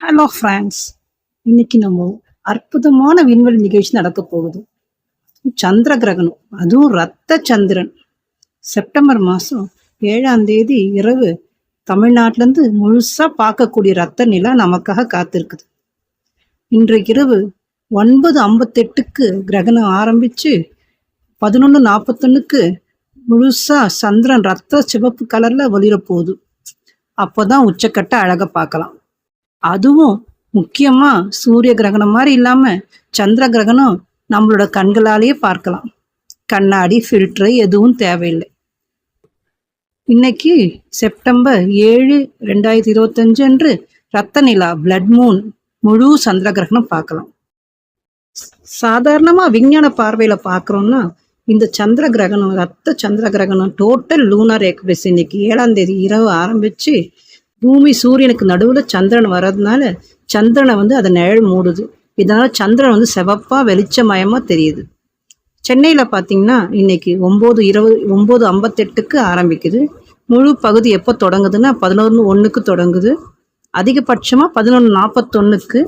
Hello friends இன்னைக்கு நம்ம அற்புதமான விண்வெளி நிகழ்ச்சி நடக்க போகுது. சந்திர கிரகணம் அதுவும் ரத்த சந்திரன். செப்டம்பர் மாதம் ஏழாம் தேதி இரவு தமிழ்நாட்டிலேருந்து முழுசாக பார்க்கக்கூடிய ரத்த நிலா நமக்காக காத்திருக்குது. இன்றைக்கு இரவு ஒன்பது ஐம்பத்தெட்டுக்கு கிரகணம் ஆரம்பித்து பதினொன்று நாற்பத்தொன்னுக்கு முழுசாக சந்திரன் ரத்த சிவப்பு கலரில் ஒளிர போகுது. அப்போ தான் உச்சக்கட்ட அழகை பார்க்கலாம். அதுவும் முக்கியமா சூரிய கிரகணம் மாதிரி இல்லாம சந்திர கிரகணம் நம்மளோட கண்களாலேயே பார்க்கலாம். கண்ணாடி ஃபில்டர் எதுவும் தேவையில்லை. இன்னைக்கு செப்டம்பர் ஏழு ரெண்டாயிரத்தி இருபத்தஞ்சு அன்று ரத்த நிலா பிளட் மூன் முழு சந்திர கிரகணம் பார்க்கலாம். சாதாரணமா விஞ்ஞான பார்வையில பார்க்குறோம்னா இந்த சந்திர கிரகணம் ரத்த சந்திர கிரகணம் டோட்டல் லூனார் எக்ஸ்பிரஸ் இன்னைக்கு ஏழாம் தேதி இரவு ஆரம்பிச்சு பூமி சூரியனுக்கு நடுவில் சந்திரன் வர்றதுனால சந்திரனை வந்து அதை நிழல் மூடுது. இதனால் சந்திரன் வந்து செவப்பாக வெளிச்சமயமாக தெரியுது. சென்னையில் பார்த்தீங்கன்னா இன்னைக்கு ஒம்பது இருபது ஒம்பது ஐம்பத்தெட்டுக்கு ஆரம்பிக்குது. முழு பகுதி எப்போ தொடங்குதுன்னா பதினொன்று ஒன்றுக்கு தொடங்குது. அதிகபட்சமாக பதினொன்று நாற்பத்தொன்னுக்கு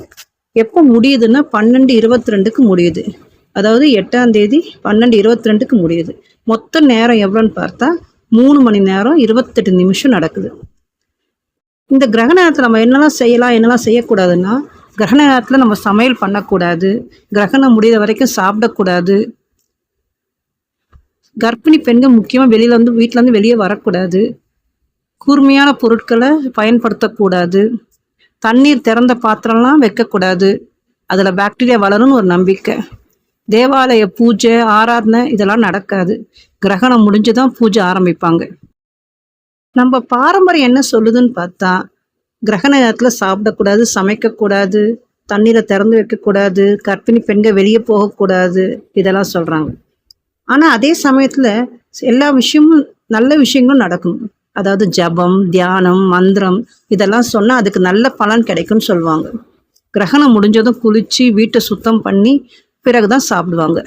எப்போ முடியுதுன்னா பன்னெண்டு இருபத்தி ரெண்டுக்கு முடியுது. அதாவது எட்டாம் தேதி பன்னெண்டு இருபத்தி ரெண்டுக்கு முடியுது. மொத்த நேரம் எவ்வளோன்னு பார்த்தா மூணு மணி நேரம் இருபத்தெட்டு நிமிஷம் நடக்குது. இந்த கிரகண நேரத்தில் நம்ம என்னெல்லாம் செய்யலாம் என்னெல்லாம் செய்யக்கூடாதுன்னா கிரகண நேரத்தில் நம்ம சமையல் பண்ணக்கூடாது கிரகணம் முடிகிற வரைக்கும் சாப்பிடக்கூடாது. கர்ப்பிணி பெண்கள் முக்கியமாக வெளியில் வந்து வீட்டிலேருந்து வெளியே வரக்கூடாது. கூர்மையான பொருட்களை பயன்படுத்தக்கூடாது. தண்ணீர் திறந்த பாத்திரம்லாம் வைக்கக்கூடாது. அதில் பாக்டீரியா வளரும்னு ஒரு நம்பிக்கை. தேவாலய பூஜை ஆராதனை இதெல்லாம் நடக்காது. கிரகணம் முடிஞ்சு தான் பூஜை ஆரம்பிப்பாங்க. நம்ம பாரம்பரியம் என்ன சொல்லுதுன்னு பார்த்தா கிரகண நேரத்தில் சாப்பிடக்கூடாது சமைக்கக்கூடாது தண்ணீரை திறந்து வைக்கக்கூடாது கர்ப்பிணி பெண்கள் வெளியே போகக்கூடாது இதெல்லாம் சொல்கிறாங்க ஆனால் அதே சமயத்தில் எல்லா விஷயமும் நல்ல விஷயங்களும் நடக்கும். அதாவது ஜபம் தியானம் மந்திரம் இதெல்லாம் சொன்னால் அதுக்கு நல்ல பலன் கிடைக்கும்னு சொல்லுவாங்க. கிரகணம் முடிஞ்சதும் குளித்து வீட்டை சுத்தம் பண்ணி பிறகு தான் சாப்பிடுவாங்க.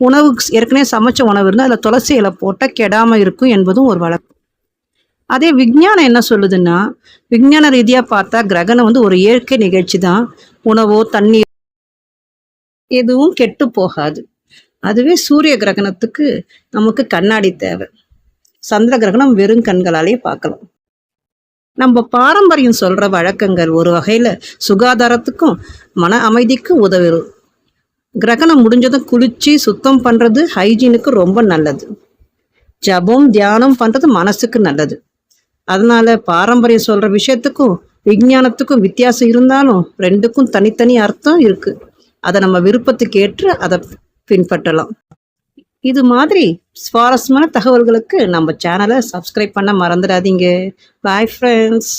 உணவு ஏற்கனவே சமைச்ச உணவு இருந்தால் அதில் துளசி இலை போட்டால் கெடாமல் இருக்கும் என்பதும் ஒரு வழக்கம். அதே விஞ்ஞானம் என்ன சொல்லுதுன்னா விஞ்ஞான ரீதியாக பார்த்தா கிரகணம் வந்து ஒரு இயற்கை நிகழ்ச்சி தான் உணவோ தண்ணீர் எதுவும் கெட்டு போகாது. அதுவே சூரிய கிரகணத்துக்கு நமக்கு கண்ணாடி தேவை. சந்திர கிரகணம் வெறும் கண்களாலேயே பார்க்கலாம். நம்ம பாரம்பரியம் சொல்ற வழக்கங்கள் ஒரு வகையில சுகாதாரத்துக்கும் மன அமைதிக்கும் உதவுது கிரகணம் முடிஞ்சதும் குளிச்சு சுத்தம் பண்றது ஹைஜீனுக்கு ரொம்ப நல்லது. ஜபம் தியானம் பண்றது மனசுக்கு நல்லது. அதனால பாரம்பரியம் சொல்ற விஷயத்துக்கும் விஞ்ஞானத்துக்கும் வித்தியாசம் இருந்தாலும் ரெண்டுக்கும் தனித்தனி அர்த்தம் இருக்கு. அதை நம்ம விருப்பத்துக்கு ஏற்று அதை பின்பற்றலாம். இது மாதிரி சுவாரஸ்யமான தகவல்களுக்கு நம்ம சேனலை சப்ஸ்கிரைப் பண்ண மறந்துடாதீங்க. Bye friends